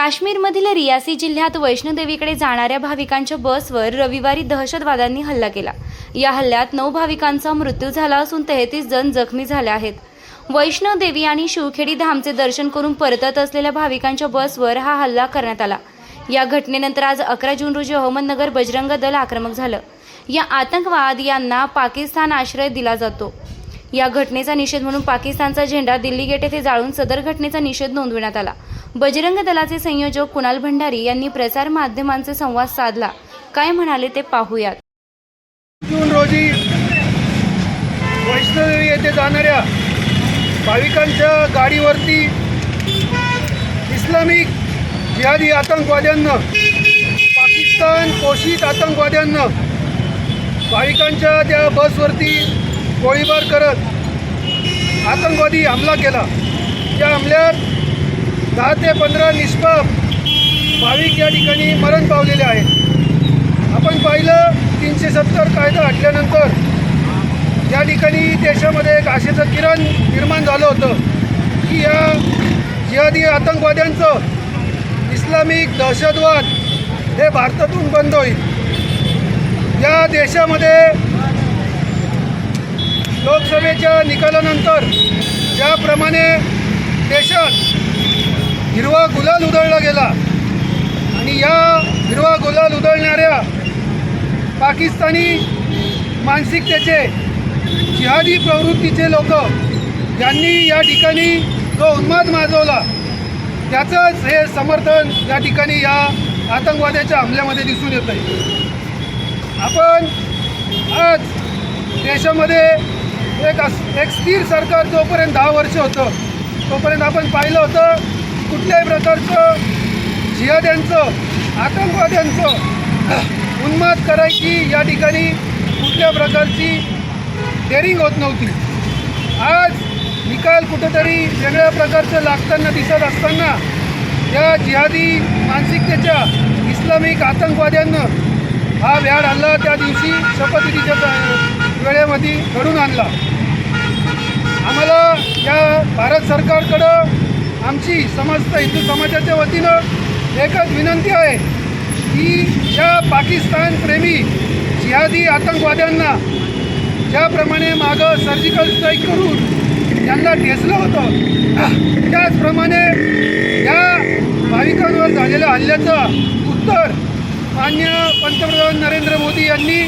काश्मीरमधील रियासी जिल्ह्यात वैष्णोदेवीकडे जाणाऱ्या भाविकांच्या बसवर रविवारी दहशतवाद्यांनी हल्ला केला. या हल्ल्यात नऊ भाविकांचा मृत्यू झाला असून तेहतीस जण जखमी झाले आहेत. वैष्णोदेवी आणि शिवखेडी धामचे दर्शन करून परतत असलेल्या भाविकांच्या बसवर हा हल्ला करण्यात आला. या घटनेनंतर आज अकरा जून रोजी अहमदनगर बजरंग दल आक्रमक झालं. या आतंकवाद यांना पाकिस्तान आश्रय दिला जातो. या घटनेचा निषेध म्हणून पाकिस्तानचा झेंडा दिल्ली गेट येथे जाळून सदर घटनेचा निषेध नोंदविण्यात आला. बजरंग दलाचे संयोजक कुणाल भंडारी यांनी प्रसार माध्यमांचा संवाद साधला. काय म्हणाले ते पाहूयात. जून रोजी वैष्णोदेवी येथे जाणाऱ्या भाविकांच्या गाडीवरती इस्लामिक जिहादी आतंकवाद्यांना पाकिस्तान पोषित आतंकवाद्यांना भाविकांच्या त्या बसवरती गोळीबार करत आतंकवादी हमला केला. त्या हमल्यात दहा ते पंधरा निष्पाप भाविक या ठिकाणी मरण पावलेले आहेत. आपण पाहिलं तीनशे सत्तर कायदा हटल्यानंतर या ठिकाणी देशामध्ये एक आशेचं किरण निर्माण झालं होतं. की या जिहादी आतंकवाद्यांचं इस्लामिक दहशतवाद हे भारतातून बंद होईल. या देशामध्ये लोकसभेच्या निकालानंतर ज्याप्रमाणे देशात गुलाल उधळला गेला. आणि या हिरवा गुलाल उधळणाऱ्या पाकिस्तानी मानसिकतेचे जिहादी प्रवृत्तीचे लोक यांनी या ठिकाणी जो उन्माद माजवला त्याचंच हे समर्थन या ठिकाणी या आतंकवाद्याच्या हमल्यामध्ये दिसून येत आहे आपण आज देशामध्ये एक अस एक स्थिर सरकार जोपर्यंत दहा वर्ष होतं तोपर्यंत आपण पाहिलं होतं कुठल्याही प्रकारचं जिहाद्यांचं आतंकवाद्यांचं उन्माद करायची या ठिकाणी कुठल्या प्रकारची डेअरिंग होत नव्हती. आज निकाल कुठंतरी वेगळ्या प्रकारचं लागताना दिसत असताना या जिहादी मानसिकतेच्या इस्लामिक आतंकवाद्यांना हा व्याड हल्ला त्या दिवशी शपथविधीच्या वेळेमध्ये घडून आणला. आम्हाला या भारत सरकारकडं आमची समस्त हिंदू समाजाच्या वतीनं एकच विनंती आहे की या पाकिस्तान प्रेमी जिहादी आतंकवाद्यांना ज्याप्रमाणे मागं सर्जिकल स्ट्राईक करून त्यांना ठेचलं होतं त्याचप्रमाणे या भाविकांवर झालेल्या हल्ल्याचं उत्तर मान्य पंतप्रधान नरेंद्र मोदी यांनी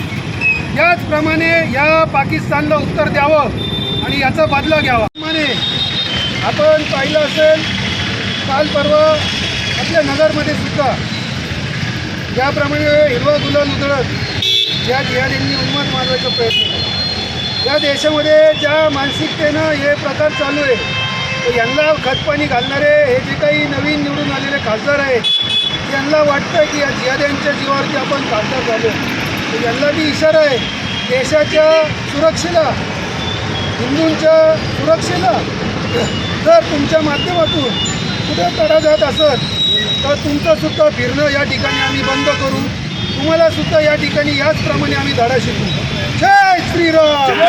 याचप्रमाणे या पाकिस्तानला उत्तर द्यावं आणि याचा बदला घ्यावा. आपण पाहिलं असेल काल परवा आपल्या नगरमध्ये सुद्धा ज्याप्रमाणे हिरवा गुलाल उधळत ज्या जिहादींनी उन्मत मारण्याचा प्रयत्न केला. या देशामध्ये ज्या मानसिकतेनं हे प्रकार चालू आहे तर यांना खतपाणी घालणारे हे जे काही नवीन निवडून आलेले खासदार आहेत यांना वाटतं की या जिहाद्यांच्या जीवावरती आपण खासदार झालो. तर यांना ती इशारा आहे देशाच्या सुरक्षेला हिंदूंच्या सुरक्षेला जर तुमच्या माध्यमातून कुठे तडा जात असत तर तुमचंसुद्धा फिरणं या ठिकाणी आम्ही बंद करू. तुम्हालासुद्धा या ठिकाणी याचप्रमाणे आम्ही धडा शिकू. जय श्रीराम!